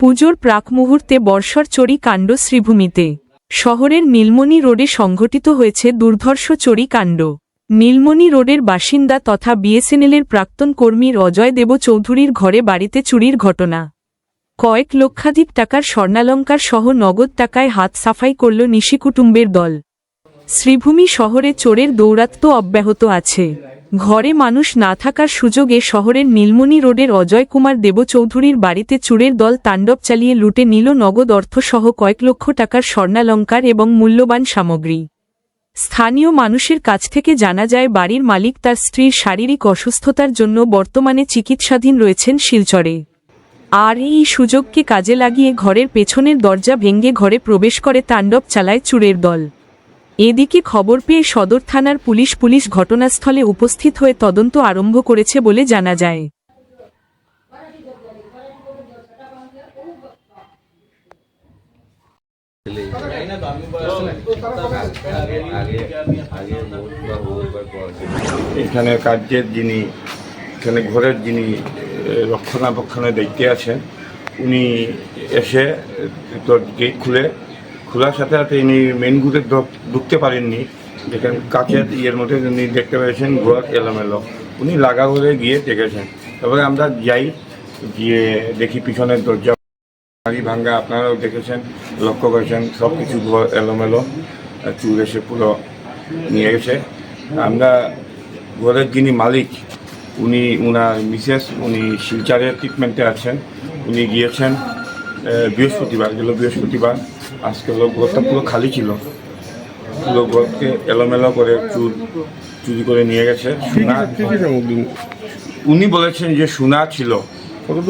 পুজোর প্রাক মুহূর্তে বর্ষর চড়ি কাণ্ড শ্রীভূমিতে। শহরের নীলমণি রোডে সংঘটিত হয়েছে দুর্ধর্ষ চড়ি কাণ্ড। নীলমণি রোডের বাসিন্দা তথা বিএসএনএলের প্রাক্তন কর্মীর অজয় দেব চৌধুরীর ঘরে বাড়িতে চুরির ঘটনা। কয়েক লক্ষাধিক টাকার স্বর্ণালঙ্কার সহ নগদ টাকায় হাত সাফাই করল নিশি কুটুম্বের দল। শ্রীভূমি শহরে চোরের দৌরাত্ম্য অব্যাহত আছে। ঘরে মানুষ না থাকার সুযোগে শহরের নীলমণি রোডের অজয় কুমার দেবচৌধুরীর বাড়িতে চুরের দল তাণ্ডব চালিয়ে লুটে নিল নগদ অর্থসহ কয়েক লক্ষ টাকার স্বর্ণালঙ্কার এবং মূল্যবান সামগ্রী। স্থানীয় মানুষের কাছ থেকে জানা যায়, বাড়ির মালিক তার স্ত্রীর শারীরিক অসুস্থতার জন্য বর্তমানে চিকিৎসাধীন রয়েছেন শিলচরে। আর এই সুযোগকে কাজে লাগিয়ে ঘরের পেছনের দরজা ভেঙে ঘরে প্রবেশ করে তাণ্ডব চালায় চুরের দল। এদিকে খবর পেয়ে সদর থানার পুলিশ পুলিশ ঘটনাস্থলে উপস্থিত হয়ে তদন্ত আরম্ভ করেছে বলে জানা যায়। এখানে কার্যের যিনি এখানে ঘরের যিনি এ, রক্ষণাবেক্ষণের দায়িত্বে আছেন উনি এসে গেট খুলে খোলার সাথে সাথে ইনি মেন ঘুরে ঢুকতে পারেননি। যেখানে কাছের ইয়ের মধ্যে উনি দেখতে পেয়েছেন ঘর এলোমেলো। উনি লাগা ঘরে গিয়ে দেখেছেন। তারপরে আমরা যাই, গিয়ে দেখি পিছনের দরজা, বাড়ি ভাঙ্গা, আপনারাও দেখেছেন, লক্ষ্য করেছেন সব কিছু ঘর এলোমেলো চুর এসে পুরো নিয়ে গেছে। আমরা ঘরের যিনি মালিক, উনি, উনার মিসেস, উনি শিলচারে ট্রিটমেন্টে আছেন। উনি গিয়েছেন বৃহস্পতিবার, গেল বৃহস্পতিবার। আজকে হলো ঘরটা পুরো খালি ছিল। পুরো ঘরকে এলোমেলো করে চুর চুরি করে নিয়ে গেছে। সোনা উনি বলেছেন যে সোনা ছিল।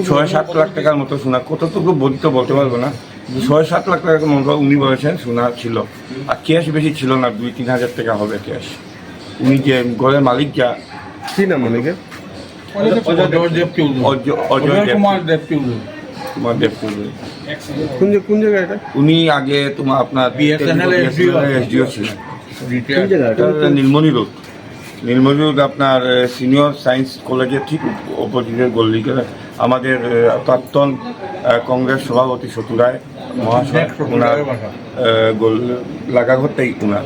ছয় সাত লাখ টাকার মতো সোনা কতটুকু বলতে বলতে পারব না। ছয় সাত লাখ টাকার মতো উনি বলেছেন সোনা ছিল। আর ক্যাশ বেশি ছিল না দুই তিন হাজার টাকা হবে ক্যাশ উনি যে ঘরের মালিক যা কি নাম অজয় দেব চৌধুরী অজয় অজয় অজয় দেব দেব চৌধুরী। কোন কোন জায়গায় এটা? উনি আগে তোমার আপনার এসডিও ছিলেন নীলমণি রোড। নীলমণি রোড আপনার সিনিয়র সায়েন্স কলেজের ঠিক অপোজিটের গল্লিকে। আমাদের প্রাক্তন কংগ্রেস সভাপতি শতুরায় মহাশয় ওনার গোল- লাগাঘরটাই ওনার